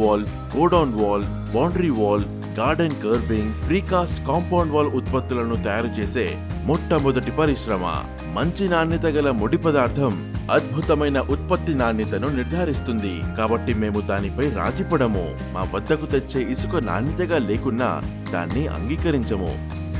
Wall godown wall boundary wall garden kerbing precast compound wall ఉత్పత్తులను తయారు చేసే మొట్టమొదటి పరిశ్రమ. మంచి నాణ్యత గల ముడి పదార్థం అద్భుతమైన ఉత్పత్తి నాణ్యతను నిర్ధారిస్తుంది. కాబట్టి మేము దానిపై రాజీపడము. మా వద్దకు తెచ్చే ఇసుక నాణ్యతగా లేకున్నా దాన్ని అంగీకరించము.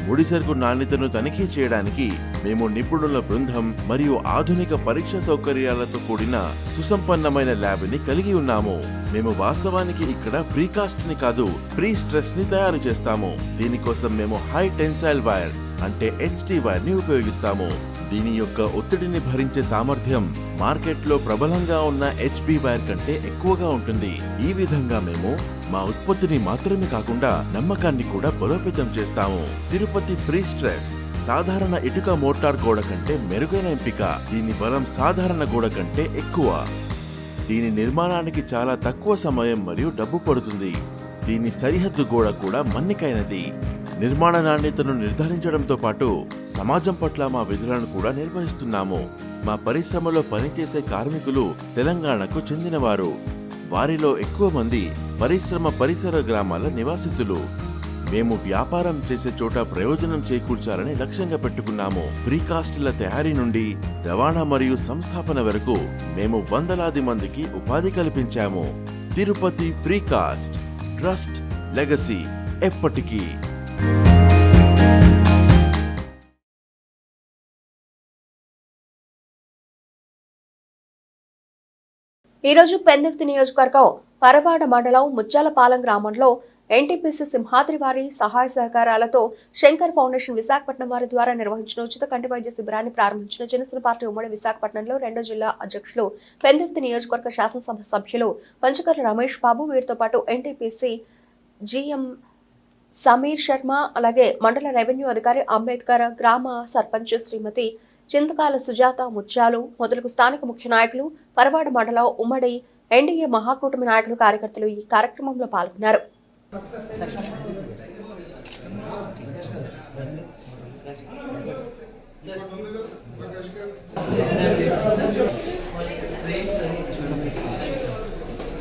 ముడి సరుకు నాణ్యతను తనిఖీ చేయడానికి మేము నిపుణుల బృందం మరియు ఆధునిక పరీక్ష సౌకర్యాలతో కూడిన సుసంపన్నమైన ల్యాబ్ని కలిగి ఉన్నాము. మేము వాస్తవానికి ఇక్కడ ప్రీకాస్ట్ని కాదు ప్రీ స్ట్రెస్ని తయారు చేస్తాము. దీనికోసం మేము హై టెన్సైల్ వైర్ అంటే హెచ్టి వైర్ని ఉపయోగిస్తాము. దీని యొక్క ఒత్తిడిని భరించే సామర్థ్యం మార్కెట్లో ప్రబలంగా ఉన్న హెచ్బి వైర్ కంటే ఎక్కువగా ఉంటుంది. ఈ విధంగా మేము మా ఉత్పత్తిని మాత్రమే కాకుండా నమ్మకాన్ని కూడా బలోపేతం చేస్తాము. తిరుపతి ప్రీ స్ట్రెస్ సాధారణ ఇటుక మోటార్ గోడ కంటే మెరుగైన ఎంపిక. దీని బలం సాధారణ గోడ కంటే ఎక్కువ. దీని నిర్మాణానికి చాలా తక్కువ సమయం మరియు డబ్బు పడుతుంది. దీని సరిహద్దు గోడ కూడా మన్నికైనది. నిర్మాణ నాణ్యతను నిర్ధారించడంతో పాటు సమాజం పట్ల మా విధులను కూడా నిర్వహిస్తున్నాము. మా పరిశ్రమలో పనిచేసే కార్మికులు తెలంగాణకు చెందినవారు. వారిలో ఎక్కువ మంది పరిశ్రమ పరిసర గ్రామాల నివాసితులు. మేము వ్యాపారం చేసే చోట ప్రయోజనం చేకూర్చాలని లక్ష్యంగా పెట్టుకున్నాము. ప్రీకాస్ట్ల తయారీ నుండి రవాణా మరియు సంస్థాపన వరకు మేము వందలాది మందికి ఉపాధి కల్పించాము. తిరుపతి ప్రీకాస్ట్ ట్రస్ట్ లెగసీ ఎప్పటికీ. ఈ రోజు పెందుర్తి నియోజకవర్గం పరవాడ మండలం ముత్యాలపాలెం గ్రామంలో ఎన్టీపీసీ సింహాద్రి వారి సహాయ సహకారాలతో శంకర్ ఫౌండేషన్ విశాఖపట్నం వారి ద్వారా నిర్వహించిన ఉచిత కంటి వైద్య శిబిరాన్ని ప్రారంభించిన జనసేన పార్టీ ఉమ్మడి విశాఖపట్నంలో రెండో జిల్లా అధ్యక్షులు పెందుర్తి నియోజకవర్గ శాసనసభ సభ్యులు పంచకర్ల రమేష్ బాబు వీరితో పాటు ఎన్టీపీసీ జీఎం సమీర్ శర్మ అలాగే మండల రెవెన్యూ అధికారి అంబేద్కర్ గ్రామ సర్పంచ్ శ్రీమతి చింతకాల సుజాత ముత్యాలు మొదలగు స్థానిక ముఖ్య నాయకులు పరవాడ మండలం ఉమ్మడి ఎన్డీఏ మహాకూటమి నాయకులు కార్యకర్తలు ఈ కార్యక్రమంలో పాల్గొన్నారు.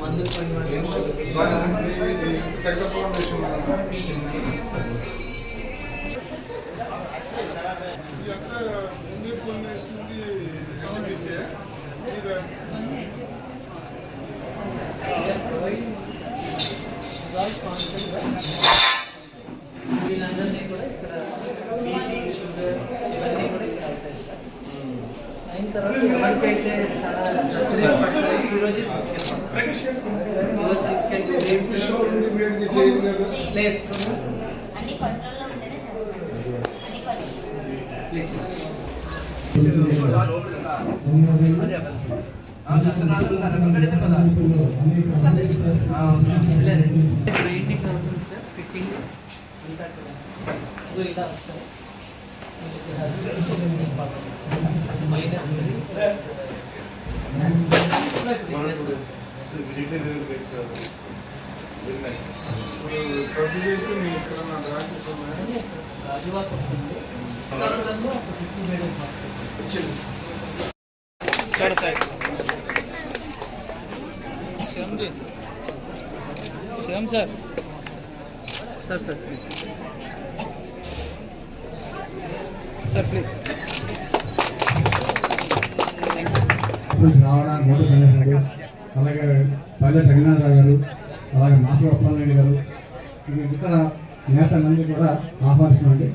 మందు సెకండ్ ఫౌండేషన్ వీళ్ళందరినీ కూడా ఇక్కడ బీపీ షుగర్ ఇవన్నీ కూడా ఇక్కడ అవుతాయి అయిన తర్వాత ఎవరికైతే ఈరోజు తీసుకెళ్తాం లేదు. ప్లీజ్. సార్ ఇక్కడ ఎయిటీన్ అవుతుంది సార్ ఫిట్టింగ్ అంతా కూడా ఇలా వస్తాయి మైనస్ త్రీ ప్లస్ రాజువాక ఒక fifty hospital Shyam sir. Sir sir please sir please రావడానికి మోటు సందేశం అలాగే పల్లె జగన్నాథరావు గారు అలాగే మాస ఒప్పందరెడ్డి గారు ఇతర నేతలందరూ కూడా ఆహ్వానిస్తున్నాండి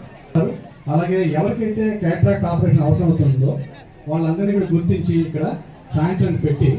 అలాగే ఎవరికైతే క్యాట్రాక్ట్ ఆపరేషన్ అవసరం అవుతుందో వాళ్ళందరినీ కూడా గుర్తించి ఇక్కడ సాయంత్రం పెట్టి